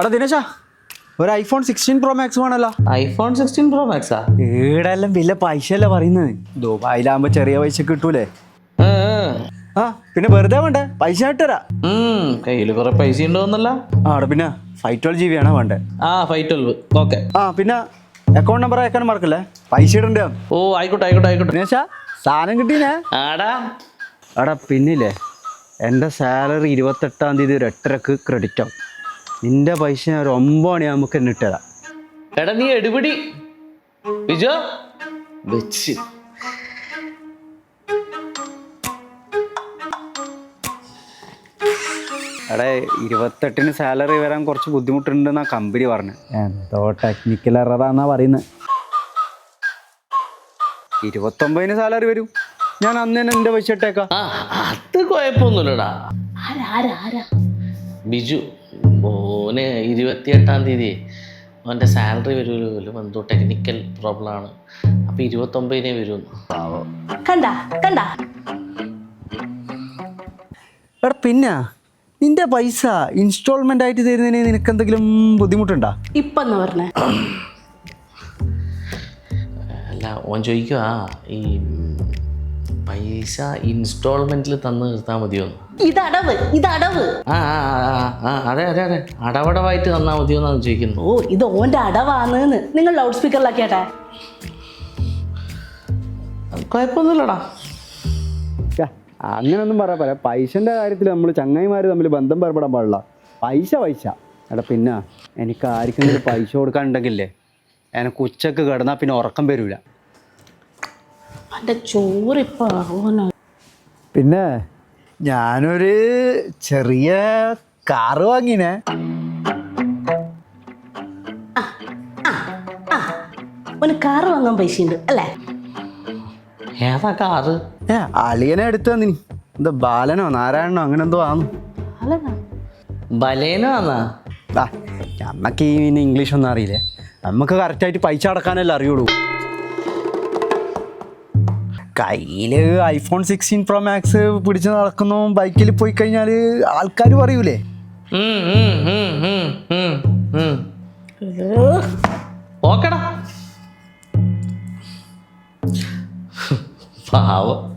എടാ ദിനേശാ ഒരു ഐഫോൺ സിക്സ്റ്റീൻ പ്രോ മാക്സ് വേണല്ലോ. ഐഫോൺ സിക്സ്റ്റീൻ പ്രോ മാക്സാ ഈടെല്ലാം വലിയ പൈസ അല്ലേ പറയുന്നത് ദുബായിലാകുമ്പോ ചെറിയ പൈസ കിട്ടൂലേ? ആ പിന്നെ വെറുതെ വേണ്ടേ? പൈസ ഇട്ടുതരാ കയ്യിൽ കുറെ പൈസ ഉണ്ടോന്നല്ല? ആടെ പിന്നെ ഫൈവ് ട്വൽവ് ജി ബി ആണോ വേണ്ടേ? ആ ഫൈവ് ട്വൽവ് ഓക്കെ ആ പിന്നെ അക്കൗണ്ട് നമ്പർ അയക്കാൻ മറക്കല്ലേ? പൈസ ഇടണ്ടേ? ഓ ആയിക്കോട്ടെ ആയിക്കോട്ടെ ആയിക്കോട്ടെ. ദിനേശാ സാധനം കിട്ടീനേ? ആടാ. ആടാ പിന്നില്ലേ? എന്റെ സാലറി ഇരുപത്തെട്ടാം തീയതി ഒരു എട്ടരക്ക് ക്രെഡിറ്റ് ആവും. നിന്റെ പൈസ ഞാൻ ഒരു ഒമ്പത് നമുക്ക് എന്നെ ഇട്ടതാ എടാ നീ എടുപിടി. ബിജു. വെച്ച്. എടാ ഇരുപത്തെട്ടിന് സാലറി വരാൻ കുറച്ച് ബുദ്ധിമുട്ടുണ്ടെന്നാ കമ്പനി പറഞ്ഞു. എന്തോ ടെക്നിക്കൽ എററാന്നാ പറയുന്നത് ഇരുപത്തൊമ്പതിന് സാലറി വരും. ഞാൻ അന്ന് തന്നെ എന്റെ പൈസ ഇട്ടേക്കാം. ആ അത് കുഴപ്പമൊന്നുമില്ലടാ. ബിജു. മോന് ഇരുപത്തിയെട്ടാം തീയതി അവന്റെ സാലറി വരുമല്ലോ എന്തോ ടെക്നിക്കൽ പ്രോബ്ലം ആണ്. അപ്പൊ ഇരുപത്തൊമ്പതിനെ വരും. കണ്ട കണ്ട. എടാ പിന്നെ നിന്റെ പൈസ ഇൻസ്റ്റാൾമെന്റ് ആയിട്ട് തരുന്നതിന് നിനക്ക് എന്തെങ്കിലും ബുദ്ധിമുട്ടുണ്ടോ? ഇപ്പെന്ന് പറഞ്ഞേ. അല്ല ഓൻ ചോദിക്കുക ഈ പൈസ ഇൻസ്റ്റാൾമെന്റിൽ തന്നു നിർത്താൽ മതിയോന്ന്. ഇതടവ് ഇതടവ്. ആ ആ ആ, ആ അതെ അതെ അതെ. അടവടവായിട്ട് തന്നാൽ മതിയോന്നാണ് ചോദിക്കുന്നത് ഓ ഇത് ഓന്റെ അടവാണെന്ന് നിങ്ങൾ ലൗഡ് സ്പീക്കറിലാക്കിയാട്ടെ കുഴപ്പമൊന്നുമില്ലടാ. ഛെ, അങ്ങനൊന്നും പറയാൻ പറയാം പൈസന്റെ കാര്യത്തിൽ നമ്മൾ ചങ്ങായിമാർ തമ്മിൽ ബന്ധം ഏർപ്പെടാൻ പാടില്ല. പൈസ പൈസ. എടാ പിന്നെ എനിക്ക് ആർക്കെങ്കിലും പൈസ കൊടുക്കാനുണ്ടെങ്കിലേ എനിക്ക് ഉച്ചയ്ക്ക് കിടന്നാ പിന്നെ ഉറക്കം വരൂല. എന്റെ ചോറിപ്പോ ഓന. പിന്നെ ഞാനൊരു ചെറിയ കാറ് വാങ്ങിനെ. ഒരു കാറ് വാങ്ങാൻ പൈസ ഉണ്ട് അല്ലേ? ഏതാ കാറ്? ഏ അളിയനെ എടുത്തു തന്നിനി. എന്താ ബാലനോ നാരായണനോ അങ്ങനെ എന്തോ ആന്നു. ബലേനോ? ആന്നാ ആ നമ്മക്ക് ഈ ഇംഗ്ലീഷ് ഒന്നും അറിയില്ലേ? നമുക്ക് കറക്റ്റായിട്ട് പൈസ അടക്കാനല്ലേ അറിയുള്ളൂ. കയ്യിൽ ഐഫോൺ സിക്സ്റ്റീൻ പ്രോ മാക്സ് പിടിച്ച് നടക്കുന്നു. ബൈക്കിൽ പോയി കഴിഞ്ഞാൽ ആൾക്കാർ പറയൂലേ. ഓക്കെടാ. പാവം.